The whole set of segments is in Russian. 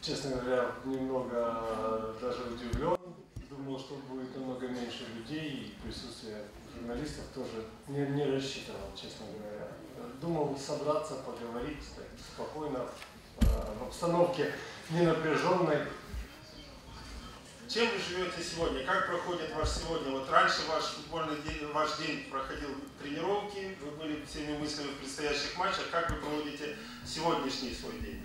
честно говоря, немного даже удивлен. Думал, что будет намного меньше людей, и присутствие журналистов тоже не, не рассчитывал, честно говоря. Думал собраться, поговорить так, спокойно, э, в обстановке ненапряженной. Чем вы живете сегодня? Как проходит ваш сегодня? Вот раньше ваш футбольный день, ваш день проходил тренировки, вы были всеми мыслями в предстоящих матчах. Как вы проводите сегодняшний свой день?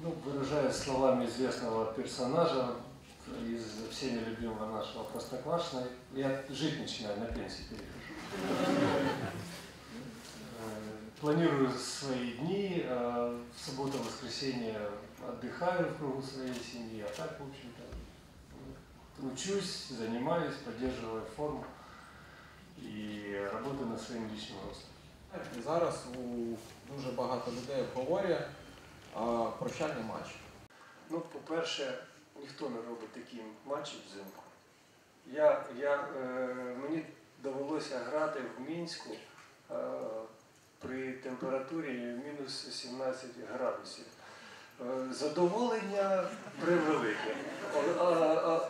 Ну, выражаясь словами известного персонажа из всеми любимого нашего Простоквашино, я жить начинаю, на пенсии перехожу. Э, Планирую свои дни, э, в субботу-воскресенье отдыхаю в кругу своей семьи, а так, в общем-то, ну, учусь, занимаюсь, поддерживаю форму и работаю над своим личным ростом. Зараз у дуже багато людей обговорює прощальний матч. Ну, по-перше, ніхто не робить такі матчі взимку. Я, я, е, мені довелося грати в Мінську е, при температурі мінус 17 градусів. Е, задоволення превелике.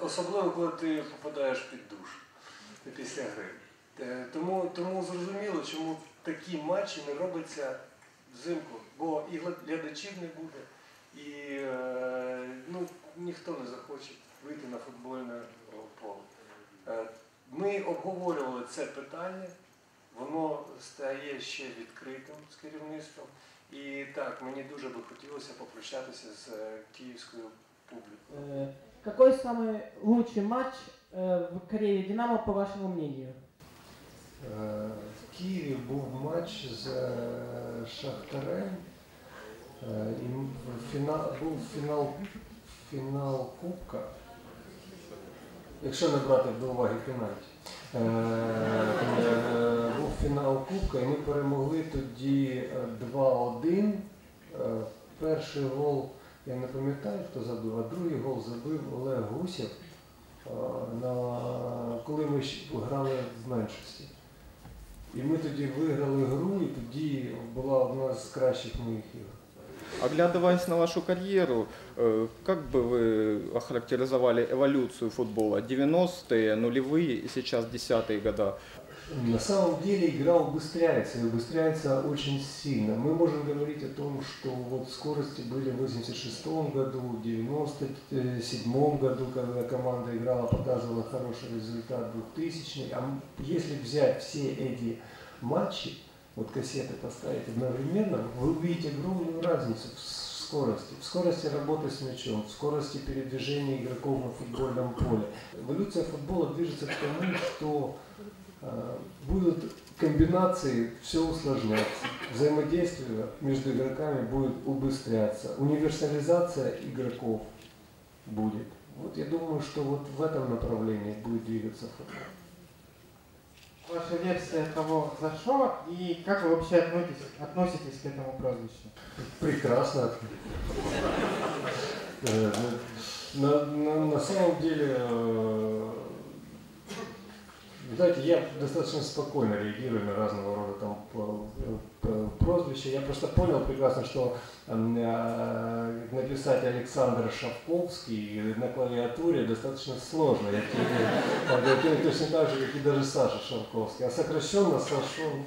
Особливо, коли ти попадаєш під душ після гри. Е, Тому, тому зрозуміло, чому такі матчі не робляться взимку, бо і гла- глядачів не буде, і е, ну, ніхто не захоче вийти на футбольне поле. Е, Ми обговорювали це питання, воно стає ще відкритим з керівництвом. І так, мені дуже би хотілося попрощатися з е, київською публікою. Э, Какой самый лучший матч э, в карьере Динамо, по вашему мнению? Е, В Києві був матч з е, Шахтарем. Е, І фінал, був фінал, фінал Кубка. Якщо не брати до уваги пенальті. Е, е, Був фінал Кубка і ми перемогли тоді е, 2-1. Е, Перший гол, я не пам'ятаю, хто забив, а другий гол забив Олег Гусєв, коли ми грали в меншості. І ми тоді виграли гру, і тоді була одна з кращих моїх ігор. Оглядываясь на вашу карьеру, э, как бы вы охарактеризовали эволюцию футбола? 90-е, нулевые и сейчас десятые года. На самом деле игра убыстряется, и убыстряется очень сильно. Мы можем говорить о том, что вот скорости были в 86 году, в 97 году, когда команда играла, показывала хороший результат 2000 А если взять все эти матчи, вот кассеты поставить одновременно, вы увидите огромную разницу в скорости. В скорости работы с мячом, в скорости передвижения игроков на футбольном поле. Эволюция футбола движется к тому, что будут комбинации все усложняться, взаимодействие между игроками будет убыстряться, универсализация игроков будет. Вот я думаю, что вот в этом направлении будет двигаться футбол. Ваша версия того, за что и как вы вообще относитесь, относитесь к этому прозвищу? Прекрасно. Э, На, на- на самом деле, э, знаете, я достаточно спокойно реагирую на разного рода там прозвища. Я просто понял прекрасно, что э, написать Александр Шавковский на клавиатуре достаточно сложно. Я тебе- точно так же, как и даже Саша Шавковский. А сокращенно Сашу